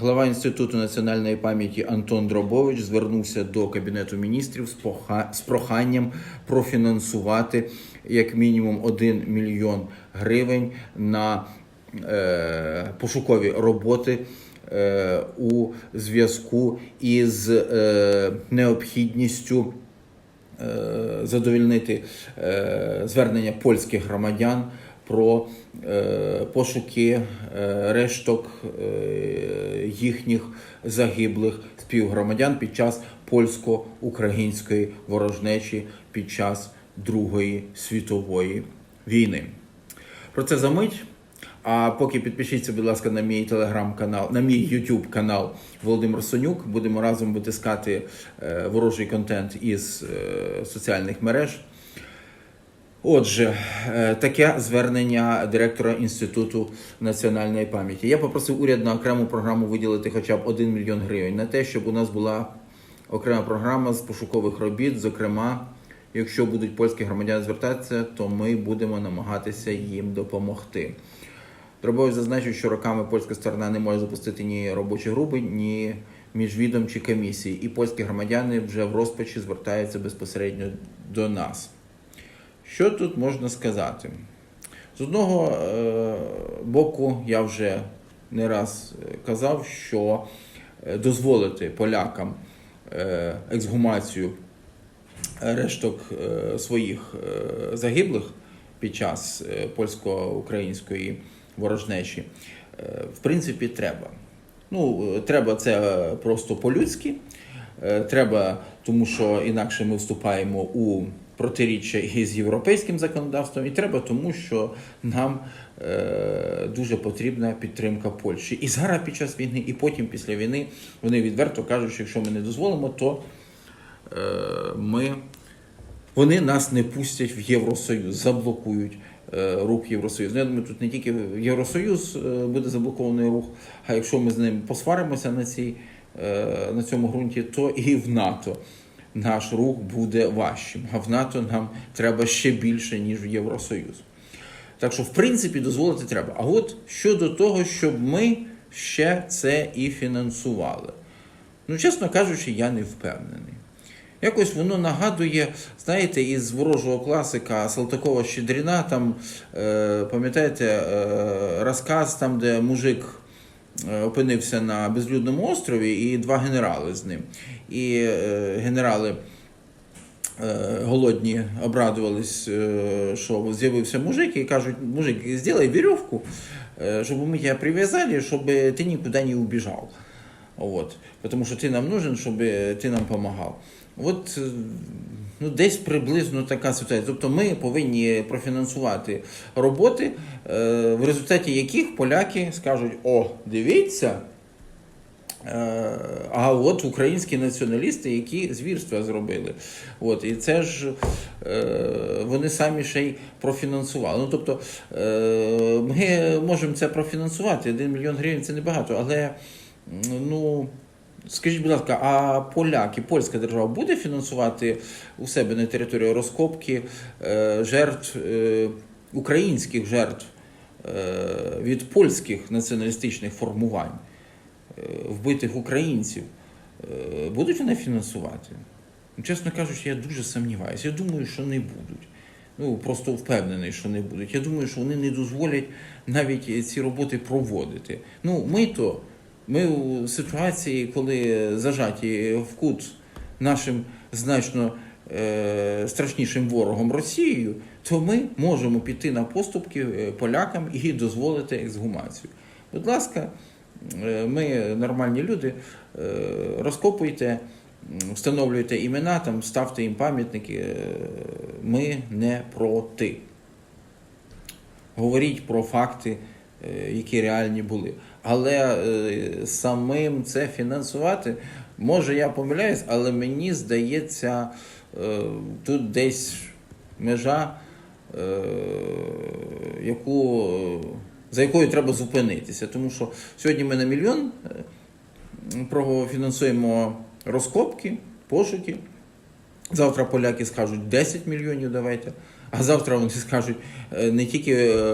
Глава Інституту національної пам'яті Антон Дробович звернувся до Кабінету міністрів з поха- з проханням профінансувати як мінімум 1 мільйон гривень на е, пошукові роботи е, у зв'язку із е, необхідністю е, задовільнити звернення польських громадян про е, пошуки е, решток е, їхніх загиблих співгромадян під час польсько-української ворожнечі під час Другої світової війни. Про це за мить. А поки підпишіться, будь ласка, на мій телеграм-канал, на мій YouTube канал Володимир Сонюк. Будемо разом витискати е, ворожий контент із е, соціальних мереж. Отже, е, таке звернення директора Інституту національної пам'яті. Я попросив уряд на окрему програму виділити хоча б 1 мільйон гривень на те, щоб у нас була окрема програма з пошукових робіт. Зокрема, якщо будуть польські громадяни звертатися, то ми будемо намагатися їм допомогти. Дробович зазначив, що роками польська сторона не може запустити ні робочі групи, ні міжвідомчі комісії, і польські громадяни вже в розпачі звертаються безпосередньо до нас. Що тут можна сказати? З одного е, боку, я вже не раз е, казав, що е, дозволити полякам ексгумацію решток своїх загиблих під час польсько-української ворожнечі, в принципі, треба. Ну, треба це просто по-людськи. Треба, тому що інакше ми вступаємо у протиріччя із європейським законодавством, і треба тому, що нам е, дуже потрібна підтримка Польщі. І зараз під час війни, і потім після війни вони відверто кажуть, що якщо ми не дозволимо, то е, ми, вони нас не пустять в Євросоюз, заблокують е, рух Євросоюзу. Ну, Я думаю, тут не тільки Євросоюз е, буде заблокований рух, а якщо ми з ним посваримося на, цій, е, на цьому ґрунті, то і в НАТО наш рух буде важчим. А в НАТО нам треба ще більше, ніж в Євросоюз. Так що, в принципі, дозволити треба. А от щодо того, щоб ми ще це і фінансували. Ну, чесно кажучи, я не впевнений. Якось воно нагадує, знаєте, із ворожого класика Салтакова Щедріна, там, е, пам'ятаєте, е, розказ, там, де мужик опинився на безлюдному острові, і два генерали з ним. І е, генерали е, голодні обрадувались, е, що з'явився мужик, і кажуть, мужик, вірьовку, е, щоб ми тебе прив'язали, щоб ти нікуди не убіжав. Вот. Потому що ти нам нужен, щоб ти нам допомагав. От е, ну, десь приблизно така ситуація. Тобто ми повинні профінансувати роботи, е, в результаті яких поляки скажуть: о, дивіться. е, А от українські націоналісти, які звірства зробили. От, і це ж е, вони самі ще й профінансували. Ну, тобто ми можемо це профінансувати. 1 мільйон гривень це небагато, але ну. Скажіть, будь ласка, а поляки, польська держава буде фінансувати у себе на території розкопки е, жертв е, українських жертв е, від польських націоналістичних формувань, вбитих українців? Будуть вони фінансувати? Ну, Чесно кажучи, я дуже сумніваюся. Я думаю, що не будуть. Ну, просто впевнений, що не будуть. Я думаю, що вони не дозволять навіть ці роботи проводити. Ну, ми то. Ми у ситуації, коли зажаті в кут нашим значно е, страшнішим ворогом Росією, то ми можемо піти на поступки е, полякам і дозволити ексгумацію. Будь ласка, е, ми нормальні люди, е, розкопуйте, встановлюйте імена, там, ставте їм пам'ятники. Ми не проти. Говоріть про факти, які реальні були. Але е, самим це фінансувати, може я помиляюсь, але мені здається, е, тут десь межа, е, яку, е, за якою треба зупинитися. Тому що сьогодні ми на мільйон е, профінансуємо розкопки, пошуки. Завтра поляки скажуть 10 мільйонів давайте. А завтра вони скажуть, е, не тільки е,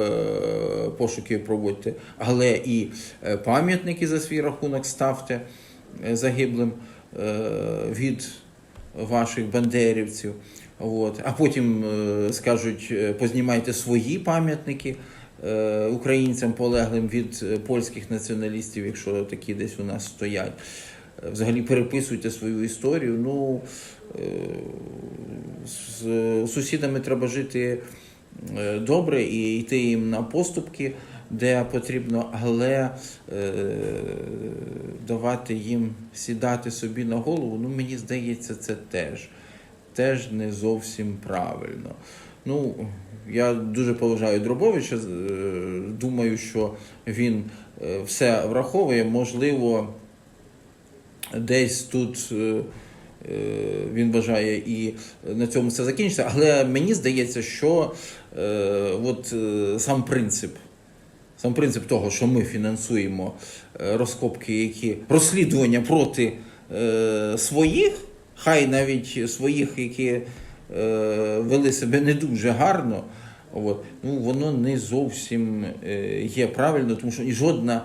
пошуки проводьте, але і е, пам'ятники за свій рахунок ставте загиблим від ваших бандерівців. От. А потім скажуть, познімайте свої пам'ятники українцям полеглим від польських націоналістів, якщо такі десь у нас стоять. Взагалі переписуйте свою історію. Ну, е, з сусідами треба жити е, добре і йти їм на поступки, де потрібно, але е, давати їм сідати собі на голову, ну мені здається, це теж, теж не зовсім правильно. Ну, я дуже поважаю Дробовича. Думаю, що він все враховує. Можливо, десь тут е, е, він бажає і на цьому все закінчиться. Але мені здається, що е, от сам принцип. Сам принцип того, що ми фінансуємо розкопки, які розслідування проти е, своїх, хай навіть своїх, які е, вели себе не дуже гарно, от, ну, воно не зовсім є правильно, тому що і жодна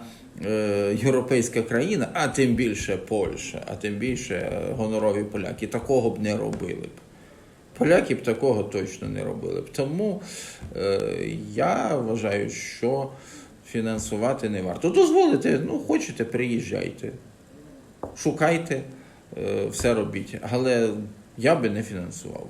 європейська країна, а тим більше Польща, а тим більше е, гонорові поляки, такого б не робили б. Поляки б такого точно не робили б. Тому е, я вважаю, що фінансувати не варто. Дозволите, ну хочете, приїжджайте, шукайте, е, все робіть. Але я би не фінансував.